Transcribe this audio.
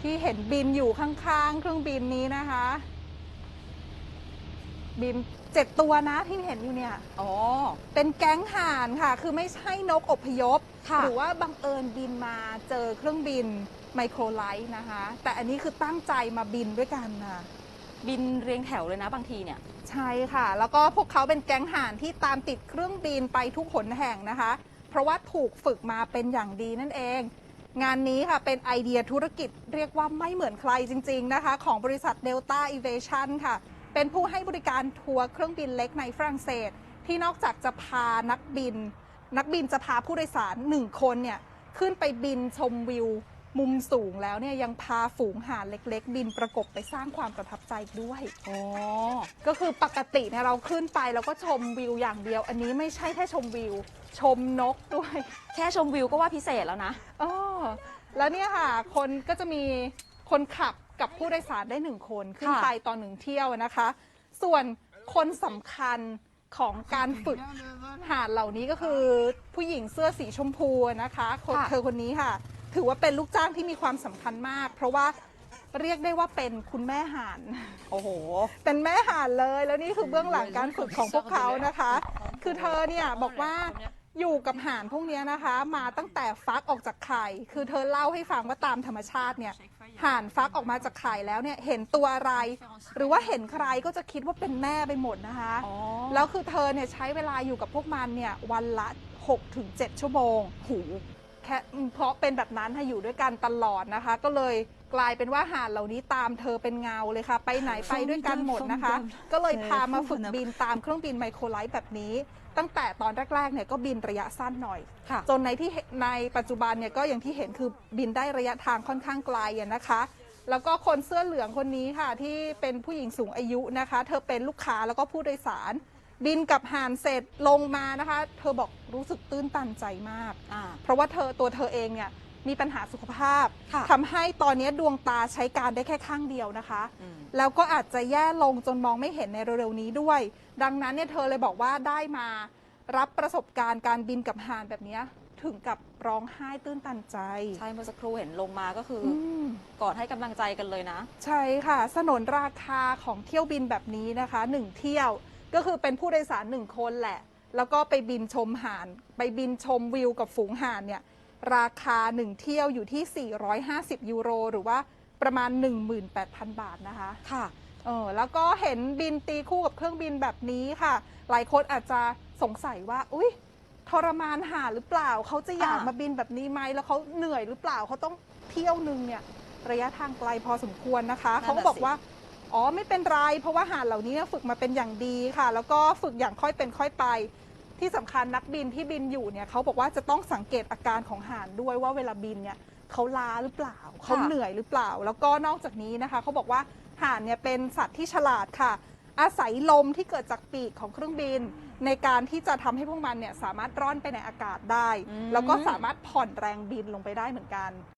ที่เห็นบินอยู่ข้างๆ เครื่องบินนี้นะคะ บินเจ็ดตัวนะที่เห็นอยู่เนี่ย อ๋อ เป็นแก๊งห่านค่ะ คือไม่ใช่นกอพยพค่ะหรือว่าบังเอิญบินมาเจอเครื่องบินไมโครไลท์นะคะ แต่อันนี้คือตั้งใจมาบินด้วยกันค่ะบินเรียงแถวเลยนะบางทีเนี่ย ใช่ค่ะ แล้วก็พวกเขาเป็นแก๊งห่านที่ตามติดเครื่องบินไปทุกหนแห่งนะคะ เพราะว่าถูกฝึกมาเป็นอย่างดีนั่นเอง งานนี้ค่ะเป็นไอเดียธุรกิจเรียกว่าไม่เหมือนใครจริง ๆ นะคะ ของบริษัท Delta Aviation ค่ะ เป็นผู้ให้บริการทัวร์เครื่องบินเล็กในฝรั่งเศส ที่นอกจากจะพานักบิน นักบินจะพาผู้โดยสารหนึ่งคนเนี่ยขึ้นไปบินชมวิว มุมสูงแล้วเนี่ยยังพาฝูงห่านเล็ก ๆ บินประกบไปสร้างความประทับใจอีกด้วยอ๋อก็คือปกติเนี่ยเราขึ้นไปแล้วก็ชมวิวอย่างเดียว อันนี้ไม่ใช่แค่ชมวิว ชมนกด้วยแค่ชมวิวก็ว่าพิเศษแล้วนะอ๋อแล้วเนี่ยค่ะ คนก็จะมีคนขับกับผู้โดยสารได้หนึ่งคนขึ้นค่ะไปตอนหนึ่งเที่ยวนะคะ ส่วนคนสำคัญของการฝึกหาดเหล่านี้ก็คือผู้หญิงเสื้อสีชมพูนะคะคนค่ะเธอคนนี้ค่ะ ถือว่าเป็นลูกจ้างที่มีความสำคัญมาก เพราะว่าเรียกได้ว่าเป็นคุณแม่ห่าน โอ้โห เป็นแม่ห่านเลยแล้วนี่คือเบื้องหลังการฝึกของพวกเขานะคะ คือเธอเนี่ยบอกว่าอยู่กับห่านพวกเนี้ยนะคะ มาตั้งแต่ฟักออกจากไข่ คือเธอเล่าให้ฟังว่าตามธรรมชาติเนี่ยห่านฟักออกมาจากไข่แล้วเนี่ยเห็นตัวอะไร หรือว่าเห็นใครก็จะคิดว่าเป็นแม่ไปหมดนะคะอ๋อแล้วคือเธอเนี่ยใช้เวลาอยู่กับพวกมันเนี่ยวันละ 6-7 ชั่วโมงหูแค่อืม เพราะเป็นแบบนั้นให้อยู่ด้วยกันตลอดนะคะ ก็เลยกลายเป็นว่าห่านเหล่านี้ตามเธอเป็นเงาเลยค่ะ ไปไหนไปด้วยกันหมดนะคะ ก็เลยพามาฝึกบินตามเครื่องบินไมโครไลท์แบบนี้ ตั้งแต่ตอนแรกๆเนี่ยก็บินระยะสั้นหน่อยค่ะจนในที่เห็นในปัจจุบันเนี่ยก็อย่างที่เห็นคือบินได้ระยะทางค่อนข้างไกลอะนะคะแล้วก็คนเสื้อเหลืองคนนี้ค่ะที่เป็นผู้หญิงสูงอายุนะคะ เธอเป็นลูกค้าแล้วก็ผู้โดยสาร บินกับห่านเสร็จลงมานะคะ เธอบอกรู้สึกตื้นตันใจมาก อ่า เพราะว่าเธอตัวเธอเองเนี่ยมีปัญหาสุขภาพค่ะ ทำให้ตอนนี้ดวงตาใช้การได้แค่ข้างเดียวนะคะ อืม แล้วก็อาจจะแย่ลงจนมองไม่เห็นในเร็วๆนี้ด้วย ดังนั้นเนี่ยเธอเลยบอกว่าได้มารับประสบการณ์การบินกับห่านแบบเนี้ยถึงกับร้องไห้ตื้นตันใจใช่เมื่อสักครู่เห็นลงมาก็คืออืมกอดให้กำลังใจกันเลยนะ ใช่ค่ะ สนนราคาของเที่ยวบินแบบนี้นะคะหนึ่งเที่ยว ก็คือเป็นผู้โดยสารหนึ่งคนแหละ แล้วก็ไปบินชมห่าน ไปบินชมวิวกับฝูงห่านเนี่ยราคาหนึ่งเที่ยวอยู่ที่ 450 ยูโร หรือว่าประมาณ 18,000 บาทนะคะค่ะเออแล้วก็เห็นบินตีคู่กับเครื่องบินแบบนี้ค่ะ หลายคนอาจจะสงสัยว่า อุ๊ยทรมานหาหรือเปล่า เขาจะอยากอ่ามมาบินแบบนี้ไหมแล้วเขาเหนื่อยหรือเปล่าเขาต้องเที่ยวหนึ่งเนี่ยระยะทางไกลพอสมควรนะคะนั่นน่ะเขาก็บอกว่า อ๋อไม่เป็นไร เพราะว่าหาดเหล่านี้ฝึกมาเป็นอย่างดีค่ะ แล้วก็ฝึกอย่างค่อยเป็นค่อยไป ที่สำคัญนักบินที่บินอยู่เนี่ยเขาบอกว่าจะต้องสังเกตอาการของห่านด้วยว่าเวลาบินเนี่ยเขาล้าหรือเปล่าเขาเหนื่อยหรือเปล่า แล้วก็นอกจากนี้นะคะเขาบอกว่าห่านเนี่ยเป็นสัตว์ที่ฉลาดค่ะ อาศัยลมที่เกิดจากปีกของเครื่องบิน ในการที่จะทำให้พวกมันเนี่ยสามารถร่อนไปในอากาศได้อืมแล้วก็สามารถผ่อนแรงบินลงไปได้เหมือนกัน